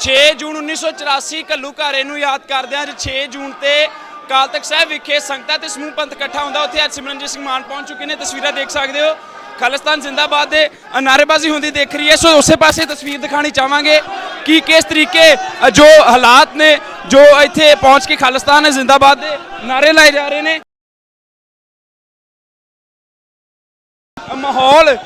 6 ਜੂਨ 1984 ਕੱਲੂ ਘਾਰੇ ਨੂੰ ਯਾਦ ਕਰਦੇ ਹਾਂ ਅੱਜ 6 ਜੂਨ ਤੇ ਕਾਲ ਤਖਤ ਸਾਹਿਬ ਵਿਖੇ ਸੰਗਤਾਂ ਤੇ ਸਮੂਹ ਪੰਥ ਇਕੱਠਾ ਹੁੰਦਾ ਉੱਥੇ ਅੱਜ ਸਿਮਰਨਜੀਤ ਸਿੰਘ ਮਾਨ ਪਹੁੰਚ ਚੁੱਕੇ ਨੇ ਤਸਵੀਰਾਂ ਦੇਖ ਸਕਦੇ ਹੋ। ਖਾਲਿਸਤਾਨ ਜ਼ਿੰਦਾਬਾਦ ਦੇ ਅ, ਨਾਅਰੇਬਾਜ਼ੀ ਹੁੰਦੀ ਦੇਖ ਰਹੀ ਹੈ ਸੋ ਉਸੇ ਪਾਸੇ ਤਸਵੀਰ ਦਿਖਾਣੀ ਚਾਹਾਂਗੇ ਕਿ ਕਿਸ ਤਰੀਕੇ ਜੋ ਹਾਲਾਤ ਨੇ ਜੋ ਇੱਥੇ ਪਹੁੰਚ ਕੇ ਖਾਲਿਸਤਾਨ ਜ਼ਿੰਦਾਬਾਦ ਦੇ ਨਾਰੇ ਲਾਏ ਜਾ ਰਹੇ ਨੇ। ਮਾਹੌਲ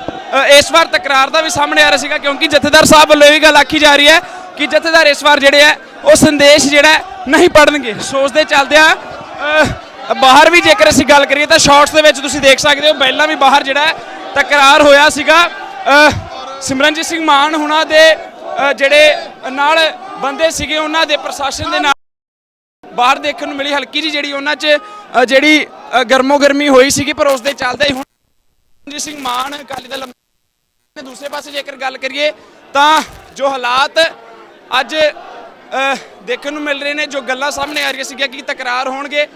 ਇਸ ਵਾਰ ਤਕਰਾਰ ਦਾ ਵੀ ਸਾਹਮਣੇ ਆ ਰਿਹਾ ਸੀਗਾ ਕਿਉਂਕਿ ਜਥੇਦਾਰ ਸਾਹਿਬ ਵੱਲੋਂ ਇਹ ਵੀ ਗੱਲ ਆਖੀ ਜਾ ਰਹੀ ਹੈ ਕਿ ਜਥੇਦਾਰ ਇਸ ਵਾਰ ਜਿਹੜੇ ਹੈ ਉਹ ਸੰਦੇਸ਼ ਜਿਹੜਾ ਨਹੀਂ ਪੜਨਗੇ ਸੋਚਦੇ ਚੱਲਦਿਆਂ ਅ, ਬਾਹਰ ਵੀ ਜੇਕਰ ਅਸੀਂ ਗੱਲ ਕਰੀਏ ਤਾਂ ਸ਼ਾਰਟਸ ਦੇ ਵਿੱਚ ਤੁਸੀਂ ਦੇਖ ਸਕਦੇ ਹੋ ਪਹਿਲਾਂ ਵੀ ਬਾਹਰ ਜਿਹੜਾ ਤਕਰਾਰ ਹੋਇਆ ਸੀਗਾ। ਸਿਮਰਨਜੀਤ ਸਿੰਘ ਮਾਨ ਹੁਣਾਂ ਦੇ ਜਿਹੜੇ ਨਾਲ ਬੰਦੇ ਸੀਗੇ ਉਹਨਾਂ ਦੇ ਪ੍ਰਸ਼ਾਸਨ ਦੇ ਨਾਲ ਬਾਹਰ ਦੇਖਣ ਨੂੰ ਮਿਲੀ। ਹਲਕੀ ਜੀ ਜਿਹੜੀ ਉਹਨਾਂ 'ਚ ਜਿਹੜੀ ਗਰਮੋ ਗਰਮੀ ਹੋਈ ਸੀਗੀ ਪਰ ਉਸ ਦੇ ਚੱਲਦੇ ਹੀ ਹੁਣ ਸਿਮਰਨਜੀਤ ਸਿੰਘ ਮਾਨ ਅਕਾਲੀ ਦਲ ਦੂਸਰੇ ਪਾਸੇ ਜੇਕਰ ਗੱਲ ਕਰੀਏ ਤਾਂ ਜੋ ਹਾਲਾਤ ਅੱਜ ਦੇਖਣ ਨੂੰ ਮਿਲ ਰਹੇ ਨੇ ਜੋ ਗੱਲਾਂ ਸਾਹਮਣੇ ਆ ਰਹੀਆਂ ਸੀਗੀਆਂ ਕਿ ਤਕਰਾਰ ਹੋਣਗੇ,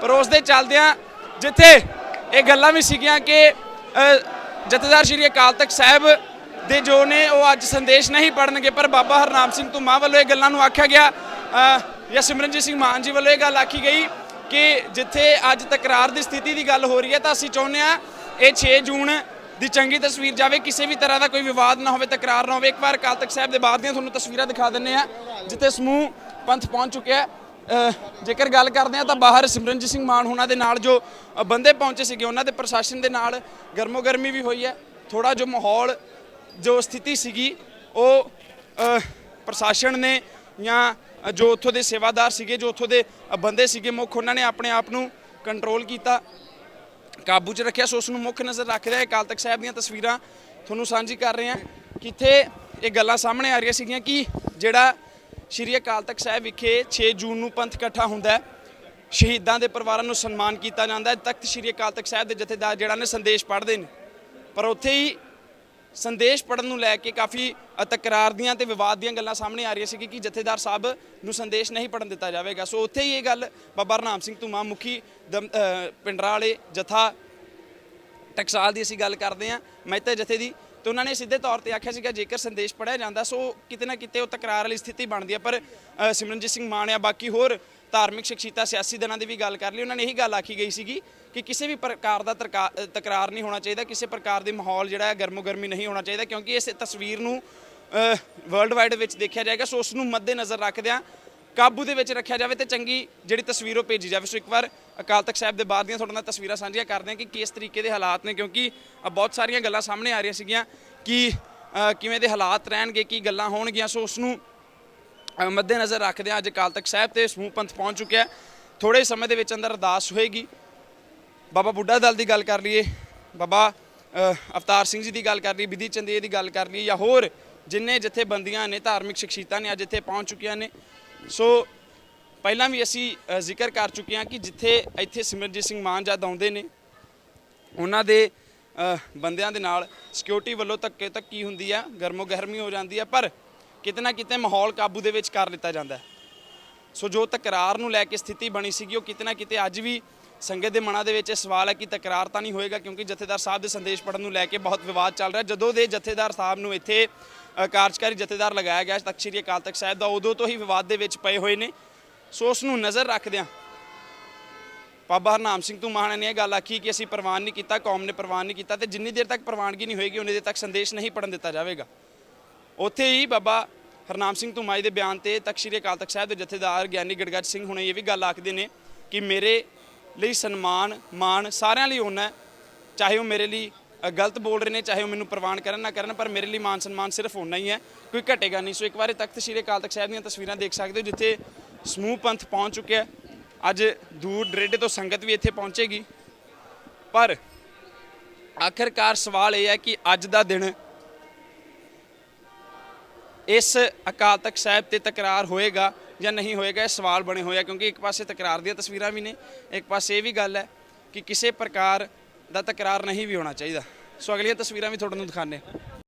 ਪਰ ਉਸ ਦੇ ਚੱਲਦਿਆਂ ਜਿੱਥੇ ਇਹ ਗੱਲਾਂ ਵੀ ਸੀਗੀਆਂ ਕਿ ਜਥੇਦਾਰ ਸ਼੍ਰੀ ਅਕਾਲ ਤਖਤ ਸਾਹਿਬ ਦੇ ਜੋ ਨੇ ਉਹ ਅੱਜ ਸੰਦੇਸ਼ ਨਹੀਂ ਪੜਨਗੇ ਪਰ ਬਾਬਾ ਹਰਨਾਮ ਸਿੰਘ ਧੁਮਾ ਵੱਲੋਂ ਇਹ ਗੱਲਾਂ ਨੂੰ ਆਖਿਆ ਗਿਆ। ਜਾਂ ਸਿਮਰਨਜੀਤ ਸਿੰਘ ਮਾਨ ਜੀ ਵੱਲੋਂ ਇਹ ਗੱਲ ਆਖੀ ਗਈ ਕਿ ਜਿੱਥੇ ਅੱਜ ਤਕਰਾਰ ਦੀ ਸਥਿਤੀ ਦੀ ਗੱਲ ਹੋ ਰਹੀ ਹੈ, ਤਾਂ ਅਸੀਂ ਚਾਹੁੰਦੇ ਹਾਂ ਇਹ 6 ਜੂਨ ਦੀ ਚੰਗੀ ਤਸਵੀਰ ਜਾਵੇ, ਕਿਸੇ ਵੀ ਤਰ੍ਹਾਂ ਦਾ ਕੋਈ ਵਿਵਾਦ ਨਾ ਹੋਵੇ, ਤਕਰਾਰ ਨਾ ਹੋਵੇ, ਇੱਕ ਵਾਰ ਅਕਾਲ ਤਖਤ ਸਾਹਿਬ ਦੇ ਬਾਹਰ ਦੀਆਂ ਤੁਹਾਨੂੰ ਤਸਵੀਰਾਂ ਦਿਖਾ ਦਿੰਨੇ ਆ ਜਿੱਥੇ ਸਮੂਹ ਪੰਥ ਪਹੁੰਚ ਚੁੱਕਿਆ ਹੈ। ਜੇਕਰ ਗੱਲ ਕਰਦੇ ਆ ਤਾਂ ਬਾਹਰ ਸਿਮਰਨਜੀਤ ਸਿੰਘ ਮਾਨ ਉਹਨਾਂ ਦੇ ਨਾਲ ਜੋ ਬੰਦੇ ਪਹੁੰਚੇ ਸੀਗੇ, ਉਹਨਾਂ ਦੇ ਪ੍ਰਸ਼ਾਸਨ ਦੇ ਨਾਲ ਗਰਮੋ ਗਰਮੀ ਵੀ ਹੋਈ ਹੈ। ਥੋੜਾ ਜੋ ਮਾਹੌਲ, ਜੋ ਸਥਿਤੀ ਸੀਗੀ, ਉਹ ਪ੍ਰਸ਼ਾਸਨ ਨੇ ਜਾਂ ਜੋ ਉੱਥੋਂ ਦੇ ਸੇਵਾਦਾਰ ਸੀਗੇ, ਜੋ ਉੱਥੋਂ ਦੇ ਬੰਦੇ ਸੀਗੇ, ਮੁੱਖ ਉਹਨਾਂ ਨੇ ਆਪਣੇ ਆਪ ਨੂੰ ਕੰਟਰੋਲ ਕੀਤਾ। ਕਾਬੂ 'ਚ ਰੱਖਿਆ, ਸੋ ਉਸ ਨੂੰ ਮੁੱਖ ਨਜ਼ਰ ਰੱਖਦੇ ਹੋਏ ਅਕਾਲ ਤਖਤ ਸਾਹਿਬ ਦੀਆਂ ਤਸਵੀਰਾਂ ਤੁਹਾਨੂੰ ਸਾਂਝੀ ਕਰ ਰਹੇ ਹਾਂ। ਕਿੱਥੇ ਇਹ ਗੱਲਾਂ ਸਾਹਮਣੇ ਆ ਰਹੀਆਂ ਸੀਗੀਆਂ ਕਿ ਜਿਹੜਾ ਸ਼੍ਰੀ ਅਕਾਲ ਤਖਤ ਸਾਹਿਬ ਵਿਖੇ 6 ਜੂਨ ਨੂੰ ਪੰਥ ਇਕੱਠਾ ਹੁੰਦਾ ਹੈ, ਸ਼ਹੀਦਾਂ ਦੇ ਪਰਿਵਾਰਾਂ ਨੂੰ ਸਨਮਾਨ ਕੀਤਾ ਜਾਂਦਾ ਹੈ। ਤਖਤ ਸ਼੍ਰੀ ਅਕਾਲ ਤਖਤ ਸਾਹਿਬ ਦੇ ਜਥੇਦਾਰ ਜਿਹੜਾ ਨੇ ਸੰਦੇਸ਼ ਪੜ੍ਹਦੇ ਨੇ। ਪਰ ਉੱਥੇ ਹੀ ਸੰਦੇਸ਼ ਪੜਨ ਨੂੰ ਲੈ ਕੇ ਕਾਫੀ ਤਕਰਾਰ ਦੀਆਂ ਤੇ ਵਿਵਾਦ ਦੀਆਂ ਗੱਲਾਂ ਸਾਹਮਣੇ ਆ ਰਹੀਆਂ ਸੀ ਕਿ ਜਥੇਦਾਰ ਸਾਹਿਬ ਨੂੰ ਸੰਦੇਸ਼ ਨਹੀਂ ਪੜਨ ਦਿੱਤਾ ਜਾਵੇਗਾ। ਸੋ ਉੱਥੇ ਹੀ ਇਹ ਗੱਲ ਬਾਬਾ ਹਰਨਾਮ ਸਿੰਘ ਧੂਮਾ, ਮੁਖੀ ਦਮ- ਪਿੰਡਰਾਂ ਵਾਲੇ ਜਥਾ ਟਕਸਾਲ ਦੀ ਅਸੀਂ ਗੱਲ ਕਰਦੇ ਹਾਂ, ਮਹਿਤਾ ਜਥੇ ਦੀ। ਤੇ ਉਹਨਾਂ ਨੇ ਸਿੱਧੇ ਤੌਰ ਤੇ ਆਖਿਆ ਸੀਗਾ, ਜੇਕਰ ਸੰਦੇਸ਼ ਪੜਿਆ ਜਾਂਦਾ, ਸੋ ਕਿਤੇ ਨਾ ਕਿਤੇ ਉਹ ਤਕਰਾਰ ਵਾਲੀ ਸਥਿਤੀ ਬਣਦੀ ਹੈ। ਪਰ ਸਿਮਰਨਜੀਤ ਸਿੰਘ ਮਾਨ ਆ ਬਾਕੀ ਹੋਰ ਧਾਰਮਿਕ ਸ਼ਖਸੀਅਤਾਂ, ਸਿਆਸੀ ਦਲਾਂ ਦੀ ਵੀ ਗੱਲ ਕਰ ਲਈ, ਉਹਨਾਂ ਨੇ ਇਹੀ ਗੱਲ ਆਖੀ ਗਈ ਸੀਗੀ ਕਿ ਕਿਸੇ ਵੀ ਪ੍ਰਕਾਰ ਦਾ ਤਰਕਾ- ਤਕਰਾਰ ਨਹੀਂ ਹੋਣਾ ਚਾਹੀਦਾ ਕਿਸੇ ਪ੍ਰਕਾਰ ਦੇ ਮਾਹੌਲ ਜਿਹੜਾ ਹੈ ਗਰਮੋ ਗਰਮੀ ਨਹੀਂ ਹੋਣਾ ਚਾਹੀਦਾ ਕਿਉਂਕਿ ਇਸ ਤਸਵੀਰ ਨੂੰ ਵਰਲਡ ਵਾਈਡ ਵਿੱਚ ਦੇਖਿਆ ਜਾਏਗਾ ਸੋ ਉਸ ਨੂੰ ਮੱਦੇ ਨਜ਼ਰ ਰੱਖਦਿਆਂ ਕਾਬੂ ਦੇ ਵਿੱਚ ਰੱਖਿਆ ਜਾਵੇ ਤੇ ਚੰਗੀ ਜਿਹੜੀ ਤਸਵੀਰ ਉਹ ਭੇਜੀ ਜਾਵੇ। ਸੋ ਇੱਕ ਵਾਰ ਅਕਾਲ ਤਖਤ ਸਾਹਿਬ ਦੇ ਬਾਹਰ ਦੀਆਂ ਤੁਹਾਡੇ ਨਾਲ ਤਸਵੀਰਾਂ ਸਾਂਝੀਆਂ ਕਰਦੇ ਹਾਂ ਕਿ ਕਿਸ ਤਰੀਕੇ ਦੇ ਹਾਲਾਤ ਨੇ ਕਿਉਂਕਿ ਬਹੁਤ ਸਾਰੀਆਂ ਗੱਲਾਂ ਸਾਹਮਣੇ ਆ ਰਹੀਆਂ ਸੀਗੀਆਂ ਕਿ ਕਿਵੇਂ ਦੇ ਹਾਲਾਤ ਰਹਿਣਗੇ ਕੀ ਗੱਲਾਂ ਹੋਣਗੀਆਂ। ਸੋ ਉਸ ਨੂੰ ਅ, ਮੱਦੇ ਨਜ਼ਰ ਰੱਖਦੇ ਅੱਜ ਅਕਾਲ ਤਖਤ ਸਾਹਿਬ ਤੇ ਸਮੂਹ ਪੰਥ ਪਹੁੰਚ ਚੁੱਕਿਆ। ਥੋੜੇ ਸਮੇਂ ਦੇ ਵਿੱਚ ਅੰਦਰ ਅਰਦਾਸ ਹੋਏਗੀ। ਬਾਬਾ ਬੁੱਢਾ ਦਲ ਦੀ ਗੱਲ ਕਰ ਲਈਏ, ਬਾਬਾ ਅਵਤਾਰ ਸਿੰਘ ਜੀ ਦੀ ਗੱਲ ਕਰ ਲਈਏ, ਵਿਧੀ ਚੰਦੇ ਦੀ ਗੱਲ ਕਰ ਲਈਏ, ਜਾਂ ਹੋਰ ਜਿੰਨੇ ਜਿੱਥੇ ਬੰਦੀਆਂ ਨੇ, ਧਾਰਮਿਕ ਸ਼ਖਸੀਅਤਾਂ ਨੇ ਅੱਜ ਇੱਥੇ ਪਹੁੰਚ ਚੁੱਕੀਆਂ ਨੇ। ਸੋ ਪਹਿਲਾਂ ਵੀ ਅਸੀਂ ਜ਼ਿਕਰ ਕਰ ਚੁੱਕੇ ਹਾਂ ਕਿ ਜਿੱਥੇ ਇੱਥੇ ਸਿਮਰਜੀਤ ਸਿੰਘ ਮਾਨ ਜਦ ਆਉਂਦੇ ਨੇ, ਉਹਨਾਂ ਦੇ ਬੰਦਿਆਂ ਦੇ ਨਾਲ ਸਿਕਿਉਰਿਟੀ ਵੱਲੋਂ ਧੱਕੇ ਧੱਕੀ ਹੁੰਦੀ ਆ, ਗਰਮੋ ਗਰਮੀ ਹੋ ਜਾਂਦੀ ਆ, ਪਰ ਕਿਤੇ ਨਾ ਕਿਤੇ ਮਾਹੌਲ ਕਾਬੂ ਦੇ ਵਿੱਚ ਕਰ ਲਿੱਤਾ ਜਾਂਦਾ ਸੋ ਜੋ ਤਕਰਾਰ ਨੂੰ ਲੈ ਕੇ ਸਥਿਤੀ ਬਣੀ ਸੀਗੀ, ਉਹ ਕਿਤੇ ਨਾ ਕਿਤੇ ਅੱਜ ਵੀ ਸੰਗਤ ਦੇ ਮਨਾਂ ਦੇ ਵਿੱਚ ਇਹ ਸਵਾਲ ਹੈ ਕਿ ਤਕਰਾਰ ਤਾਂ ਨਹੀਂ ਹੋਏਗਾ ਕਿਉਂਕਿ ਜਥੇਦਾਰ ਸਾਹਿਬ ਦੇ ਸੰਦੇਸ਼ ਪੜਨ ਨੂੰ ਲੈ ਕੇ ਬਹੁਤ ਵਿਵਾਦ ਚੱਲ ਰਿਹਾ। ਜਦੋਂ ਦੇ ਜਥੇਦਾਰ ਸਾਹਿਬ ਨੂੰ ਇੱਥੇ ਕਾਰਜਕਾਰੀ ਜਥੇਦਾਰ ਲਗਾਇਆ ਗਿਆ ਤਖਤ ਸ੍ਰੀ ਅਕਾਲ ਤਖਤ ਸਾਹਿਬ ਦਾ, ਉਦੋਂ ਤੋਂ ਹੀ ਵਿਵਾਦ ਦੇ ਵਿੱਚ ਪਏ ਹੋਏ ਨੇ। ਸੋ ਉਸ ਨੂੰ ਨਜ਼ਰ ਰੱਖਦਿਆਂ ਬਾਬਾ ਹਰਨਾਮ ਸਿੰਘ ਤੋਂ ਮਾਨ ਨੇ ਇਹ ਗੱਲ ਆਖੀ ਕਿ ਅਸੀਂ ਪ੍ਰਵਾਨ ਨਹੀਂ ਕੀਤਾ, ਕੌਮ ਨੇ ਪ੍ਰਵਾਨ ਨਹੀਂ ਕੀਤਾ ਤੇ ਜਿੰਨੀ ਦੇਰ ਤੱਕ ਪ੍ਰਵਾਨਗੀ ਨਹੀਂ ਹੋਏਗੀ, ਉਨੀ ਦੇਰ ਤੱਕ ਸੰਦੇਸ਼ ਨਹੀਂ ਪੜਨ ਦਿੱਤਾ ਜਾਵੇਗਾ। ਉੱਥੇ ਹੀ ਬਾਬਾ ਹਰਨਾਮ ਸਿੰਘ ਧੂਮਾਈ ਦੇ ਬਿਆਨ ਤੇ ਤਖਤ ਸ੍ਰੀ ਅਕਾਲ ਤਖਤ ਸਾਹਿਬ ਦੇ ਜਥੇਦਾਰ ਗਿਆਨੀ ਗੜਗੜ ਸਿੰਘ ਹੁਣੇ ਇਹ ਵੀ ਗੱਲ ਆਖਦੇ ਨੇ ਕਿ ਮੇਰੇ ਲਈ ਸਨਮਾਨ, ਮਾਣ ਸਾਰਿਆਂ ਲਈ ਹੋਣਾ ਚਾਹੇ ਉਹ ਮੇਰੇ ਲਈ ਗਲਤ ਬੋਲ ਰਹੇ ਨੇ, ਚਾਹੇ ਉਹ ਮੈਨੂੰ ਪ੍ਰਵਾਨ ਕਰਨ ਨਾ ਕਰਨ, ਪਰ ਮੇਰੇ ਲਈ ਮਾਨ ਸਨਮਾਨ ਸਿਰਫ ਹੋਣਾ ਹੀ ਹੈ, ਕੋਈ ਘਟੇਗਾ ਨਹੀਂ। ਸੋ ਇੱਕ ਵਾਰੀ ਤਖਤ ਸ੍ਰੀ ਅਕਾਲ ਤਖਤ ਸਾਹਿਬ ਦੀਆਂ ਤਸਵੀਰਾਂ ਦੇਖ ਸਕਦੇ ਹੋ, ਜਿੱਥੇ ਸਮੂਹ ਪੰਥ ਪਹੁੰਚ ਚੁੱਕਿਆ ਅੱਜ ਦੂਰ ਦਰੇਡੇ ਤੋਂ ਸੰਗਤ ਵੀ ਇੱਥੇ ਪਹੁੰਚੇਗੀ। ਪਰ ਆਖਰਕਾਰ ਸਵਾਲ ਇਹ ਹੈ ਕਿ ਅੱਜ ਦਾ ਦਿਨ ਇਸ ਅਕਾਲ ਤਖਤ ਸਾਹਿਬ ਤੇ ਤਕਰਾਰ ਹੋਏਗਾ। ਜਾਂ ਨਹੀਂ ਹੋਏਗਾ, ਇਹ ਸਵਾਲ ਬਣੇ ਹੋਏ ਆ, ਕਿਉਂਕਿ ਇੱਕ ਪਾਸੇ ਤਕਰਾਰ ਦੀਆਂ ਤਸਵੀਰਾਂ ਵੀ ਨੇ, ਇੱਕ ਪਾਸੇ ਇਹ ਵੀ ਗੱਲ ਹੈ ਕਿ ਕਿਸੇ ਪ੍ਰਕਾਰ ਦਾ ਤਕਰਾਰ ਨਹੀਂ ਵੀ ਹੋਣਾ ਚਾਹੀਦਾ। ਸੋ ਅਗਲੀਆਂ ਤਸਵੀਰਾਂ ਵੀ ਤੁਹਾਨੂੰ ਦਿਖਾਣੇ